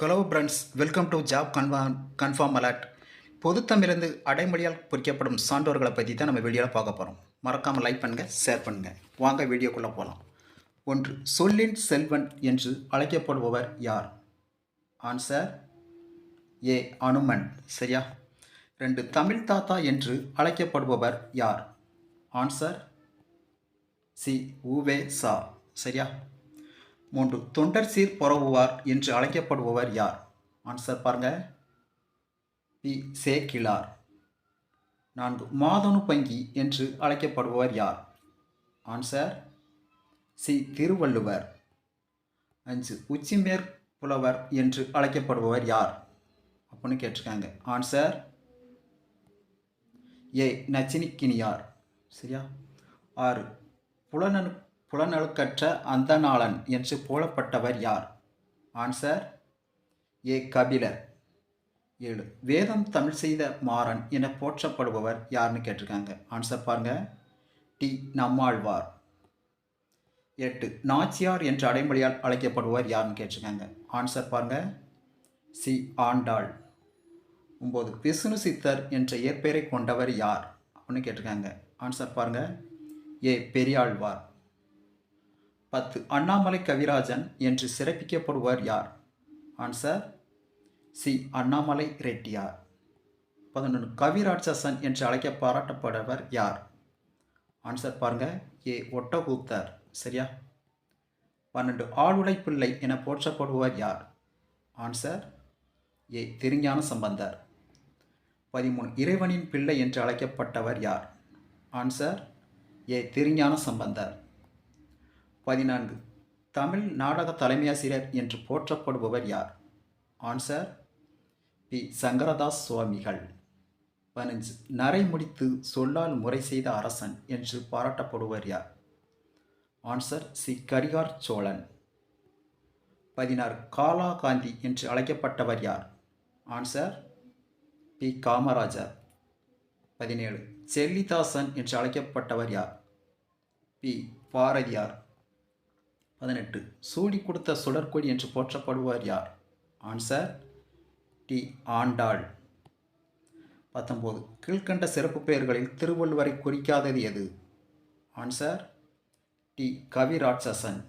Hello friends welcome to job confirm confirm alert பொதுத்தமிழிருந்து அடைமொழியால் குறிக்கப்படும் சான்றோர்களை பற்றி தான் நம்ம வீடியோவில் பார்க்க போகிறோம் மறக்காமல் லைக் பண்ணுங்கள் ஷேர் பண்ணுங்கள் வாங்க வீடியோக்குள்ளே போகலாம் ஒன்று சொல்லின் செல்வன் என்று அழைக்கப்படுபவர் யார்? Answer A Hanuman. சரியா? ரெண்டு தமிழ் தாத்தா என்று அழைக்கப்படுபவர் யார்? ஆன்சர் சி உவே சா சரியா? மூன்று தொண்டர் சீர் பரவுவார் என்று அழைக்கப்படுபவர் யார்? ஆன்சர் பாருங்க. பி. சே கிளார் நான்கு மாதனு பங்கி என்று அழைக்கப்படுபவர் யார்? Answer C. திருவள்ளுவர். அஞ்சு உச்சிமேற் புலவர் என்று அழைக்கப்படுபவர் யார்? அப்படின்னு கேட்டிருக்காங்க. Answer A. நச்சினிக்கினியார். சரியா? ஆறு புலனனு புலனழுக்கற்ற அந்தநாளன் என்று போலப்பட்டவர் யார்? Answer A. கபிலர். ஏழு. வேதம் தமிழ் செய்த மாறன் என போற்றப்படுபவர் யாருன்னு கேட்டிருக்காங்க. ஆன்சர் பாருங்க. டி. நம்மாழ்வார். எட்டு. நாச்சியார் என்ற அடைமொழியால் அழைக்கப்படுபவர் யாருன்னு கேட்டிருக்காங்க. ஆன்சர் பாருங்க. சி. ஆண்டாள். ஒம்பது விஷ்ணு சித்தர் என்ற இயற்பெயரை கொண்டவர் யார்? அப்படின்னு கேட்டிருக்காங்க. ஆன்சர் பாருங்க. ஏ. பெரியாழ்வார். பத்து. அண்ணாமலை கவிராஜன் என்று சிறப்பிக்கப்படுவர் யார்? Answer C. அண்ணாமலை ரெட்டியார். பதினொன்று கவிராட்சசன் என்று அழைக்க பாராட்டப்படுவர் யார்? ஆன்சர் பாருங்க. ஏ. ஒட்டகூத்தர். சரியா? பன்னெண்டு. ஆளுடை பிள்ளை என போற்றப்படுவர் யார்? Answer A. திருஞான சம்பந்தர். பதிமூணு. இறைவனின் பிள்ளை என்று அழைக்கப்பட்டவர் யார்? Answer A. திருஞான சம்பந்தர். பதினான்கு. தமிழ் நாடக தலைமையாசிரியர் என்று போற்றப்படுபவர் யார்? Answer B. சங்கரதாஸ் சுவாமிகள். பதினஞ்சு. நரை முடித்து சொல்லால் முறை செய்த அரசன் என்று பாராட்டப்படுவர் யார்? Answer C. கரிகார் சோழன். பதினாறு. காலா காந்தி என்று அழைக்கப்பட்டவர் யார்? Answer B. காமராஜர். பதினேழு. செல்லிதாசன் என்று அழைக்கப்பட்டவர் யார்? பி. பாரதியார். பதினெட்டு. சூடி கொடுத்த சுடற்கொடி என்று போற்றப்படுவார் யார்? Answer D. ஆண்டாள். பத்தொம்போது கீழ்கண்ட சிறப்பு பெயர்களில் திருவள்ளுவரை குறிக்காதது எது? Answer D. கவிராட்சசன்.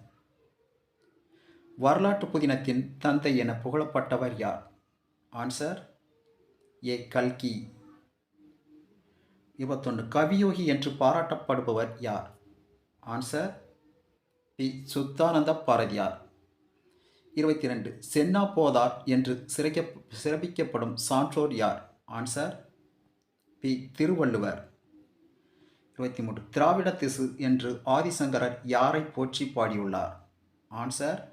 வரலாற்று புதினத்தின் தந்தை என புகழப்பட்டவர் யார்? Answer A. கல்கி. இருபத்தொன்று. கவியோகி என்று பாராட்டப்படுபவர் யார்? Answer B Shuddhananda Bharathiyar. இருபத்தி ரெண்டு சென்னா போதார் என்று சிறைக்க சிறப்பிக்கப்படும் சான்றோர் யார்? Answer B Thiruvalluvar. இருபத்தி மூன்று திராவிட திசு என்று ஆதிசங்கரர் யாரை போற்றி பாடியுள்ளார்? ஆன்சர்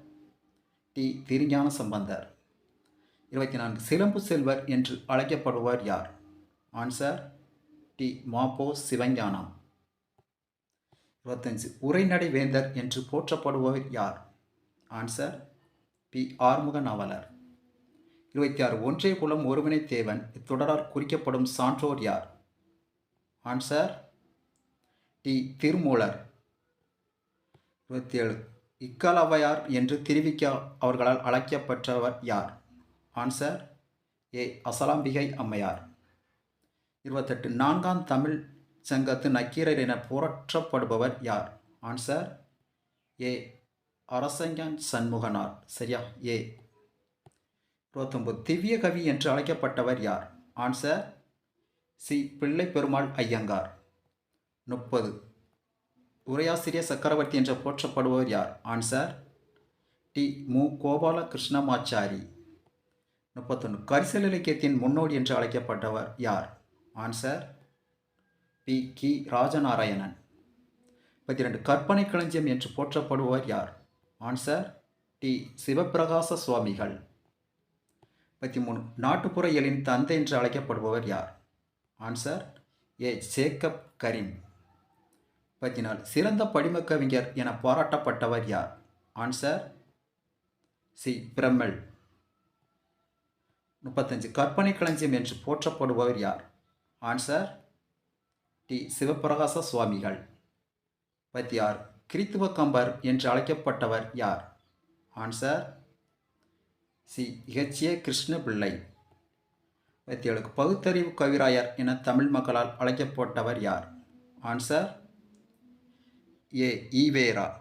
டி திருஞான சம்பந்தர் இருபத்தி நான்கு சிலம்பு செல்வர் என்று அழைக்கப்படுவர் யார்? Answer D Mapo Sivagnanam. இருபத்தஞ்சு. உரைநடை வேந்தர் என்று போற்றப்படுபவர் யார்? Answer B Arumuga Navalar. இருபத்தி ஆறு. ஒன்றே குலம் ஒருவினை தேவன் இத்தொடரால் குறிக்கப்படும் சான்றோர் யார்? Answer D Thirumoolar. இருபத்தி ஏழு. இக்கலவையார் என்று திருவிக்க அவர்களால் அழைக்கப்பட்டவர் யார்? ஆன்சர் ஏ அசலாம்பிகை அம்மையார். இருபத்தெட்டு. நான்காம் தமிழ் சங்கத்து நக்கீரர் என புரற்றப்படுபவர் யார்? Answer A Arasangan Shanmuganar. சரியா? ஏ இருபத்தொம்பது திவ்ய கவி என்று அழைக்கப்பட்டவர் யார்? Answer C. பிள்ளை பெருமாள் ஐயங்கார். முப்பது. உரையாசிரியர் சக்கரவர்த்தி என்று போற்றப்படுபவர் யார்? Answer D. மு. கோபால கிருஷ்ணமாச்சாரி முப்பத்தொன்று கரிசல் இலக்கியத்தின் முன்னோடி என்று அழைக்கப்பட்டவர் யார்? Answer B. கி. ராஜநாராயணன். முப்பத்தி ரெண்டு கற்பனை களஞ்சியம் என்று போற்றப்படுவர் யார்? Answer D. சிவபிரகாச சுவாமிகள். முப்பத்தி மூணு நாட்டுப்புறையலின் தந்தை என்று அழைக்கப்படுபவர் யார்? Answer A. ஜேக்கப் கரீம். முப்பத்தி நாலு சிறந்த படிம கவிஞர் என பாராட்டப்பட்டவர் யார்? Answer C. பிரம்மல். முப்பத்தஞ்சு. கற்பனை களஞ்சியம் என்று போற்றப்படுபவர் யார்? Answer D. சிவபிரகாச சுவாமிகள். பத்தியார். கிறித்துவ கம்பர் என்று அழைக்கப்பட்டவர் யார்? Answer C. இகச்சிய கிருஷ்ணபிள்ளை. இருபத்தி ஏழுக்கு பகுத்தறிவு கவிராயர் என தமிழ் மக்களால் அழைக்கப்பட்டவர் யார்? Answer A. ஈவேரா.